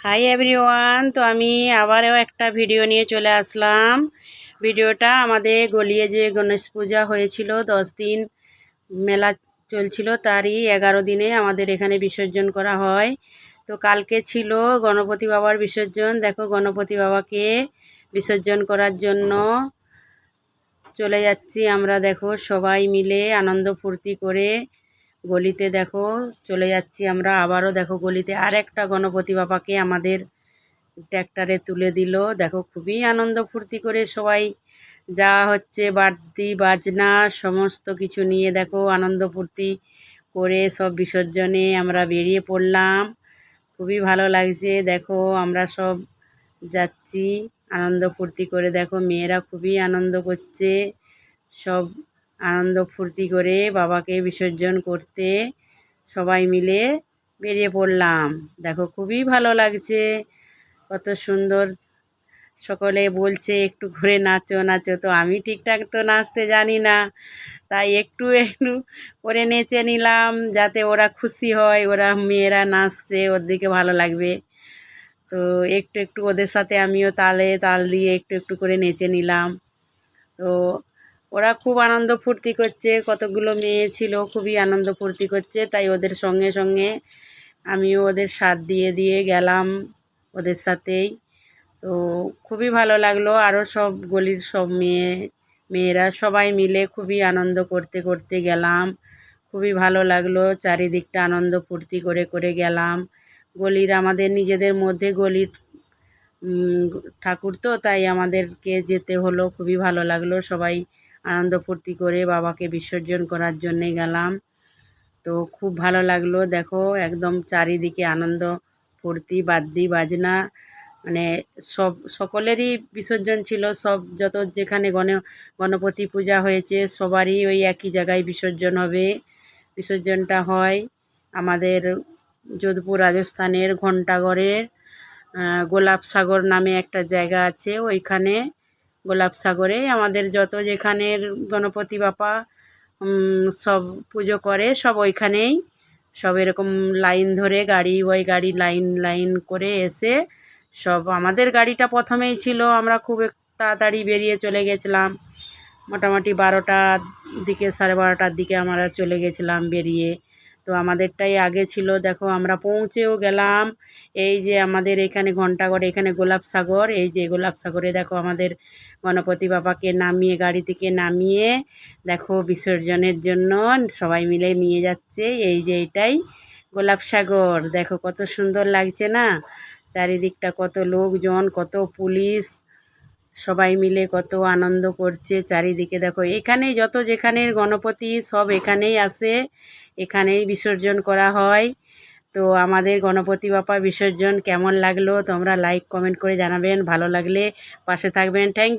Hi everyone তো আমি আবারও একটা ভিডিও নিয়ে চলে আসলাম। ভিডিওটা আমাদের গলিয়ে যে গণেশ পূজা হয়েছিল, দশ দিন মেলা চলছিল, তারই এগারো দিনে আমাদের এখানে বিসর্জন করা হয়। তো কালকে ছিল গণপতি বাবার বিসর্জন। দেখো, গণপতি বাবাকে বিসর্জন করার জন্য চলে যাচ্ছি আমরা, দেখো, সবাই মিলে আনন্দ ফুর্তি করে গলিতে দেখো, চলে যাচ্ছি আমরা আবারও। দেখো গলিতে আর একটা গণপতি বাবাকে আমাদের ট্র্যাক্টরে তুলে দিল। দেখো খুবই আনন্দ ফুর্তি করে সবাই যা হচ্ছে বাড়তি বাজনা, সমস্ত কিছু নিয়ে দেখো আনন্দ ফুর্তি করে সব বিসর্জনে আমরা বেরিয়ে পড়লাম। খুবই ভালো লাগছে। দেখো আমরা সব যাচ্ছি, আনন্দ ফুর্তি করে। দেখো মেয়েরা খুবই আনন্দ করছে। সব আনন্দ ফুর্তি করে বাবাকে বিসর্জন করতে সবাই মিলে বেরিয়ে পড়লাম। দেখো খুবই ভালো লাগছে, কত সুন্দর। সকলে বলছে, একটু ঘুরে নাচো নাচো। তো আমি ঠিকঠাক তো নাচতে জানি না, তাই একটু একটু করে নেচে নিলাম যাতে ওরা খুশি হয়, ওরা মেয়েরা নাচছে, ওর দিকে ভালো লাগবে। তো একটু একটু ওদের সাথে আমিও তালে তাল দিয়ে একটু একটু করে নেচে নিলাম। তো ওরা খুব আনন্দ ফুর্তি করছে, কতগুলো মেয়ে ছিল, খুবই আনন্দ ফুর্তি করছে, তাই ওদের সঙ্গে সঙ্গে আমিও ওদের সাথ দিয়ে দিয়ে গেলাম ওদের সাথেই। তো খুবই ভালো লাগল, আরও সব গলির সব মেয়ে, মেয়েরা সবাই মিলে খুবই আনন্দ করতে করতে গেলাম। খুবই ভালো লাগল, চারিদিকটা আনন্দ ফুর্তি করে করে গেলাম। গলির আমাদের নিজেদের মধ্যে গলির ঠাকুর তো, তাই আমাদেরকে যেতে হলো, খুবই ভালো লাগল, সবাই আনন্দ ফুর্তি করে বাবাকে বিসর্জন করার জন্যে গেলাম। তো খুব ভালো লাগল। দেখো, একদম চারিদিকে আনন্দ ফুর্তি, বাদ্যি, বাজনা মানে সব, সকলেরই বিসর্জন ছিল। সব, যত যেখানে গণ, গণপতি পূজা হয়েছে, সবারই ওই একই জায়গায় বিসর্জন হবে। বিসর্জনটা হয় আমাদের যোধপুর রাজস্থানের ঘণ্টাগড়ের গোলাপ সাগর নামে একটা জায়গা আছে। ওইখানে গোলাপ সাগরে। আমাদের যত যেখানের গণপতি বাপা সব পুজো করে, সব ওইখানেই। সব এরকম লাইন ধরে গাড়ি, ওই গাড়ি লাইন লাইন করে এসে সব আমাদের গাড়িটা প্রথমেই ছিল। আমরা খুব তাড়াতাড়ি বেরিয়ে চলে গেছিলাম। মোটামুটি বারোটার দিকে, সাড়ে বারোটার দিকে আমরা চলে গেছিলাম বেরিয়ে। তো আমাদেরটাই আগে ছিল। দেখো আমরা পৌঁছেও গেলাম। এই যে আমাদের এখানে ঘণ্টাগড় এখানে গোলাপ সাগর। এই যে গোলাপ সাগরে দেখো আমাদের গণপতি বাবাকে নামিয়ে গাড়ি থেকে নামিয়ে দেখো বিসর্জনের জন্য সবাই মিলে নিয়ে যাচ্ছে। এই যে এটাই গোলাপ সাগর। দেখো কত সুন্দর লাগছে না? চারিদিকটা কত লোকজন, কত পুলিশ। সবাই মিলে কত আনন্দ করছে চারিদিকে। দেখো এখানে যত যেখানে গণপতি সব এখানেই আসে এখানেই বিসর্জন করা হয়। তো আমাদের গণপতি বাপা বিসর্জন কেমন লাগল তোমরা লাইক কমেন্ট করে জানাবেন। ভালো লাগলে পাশে থাকবেন। থ্যাংক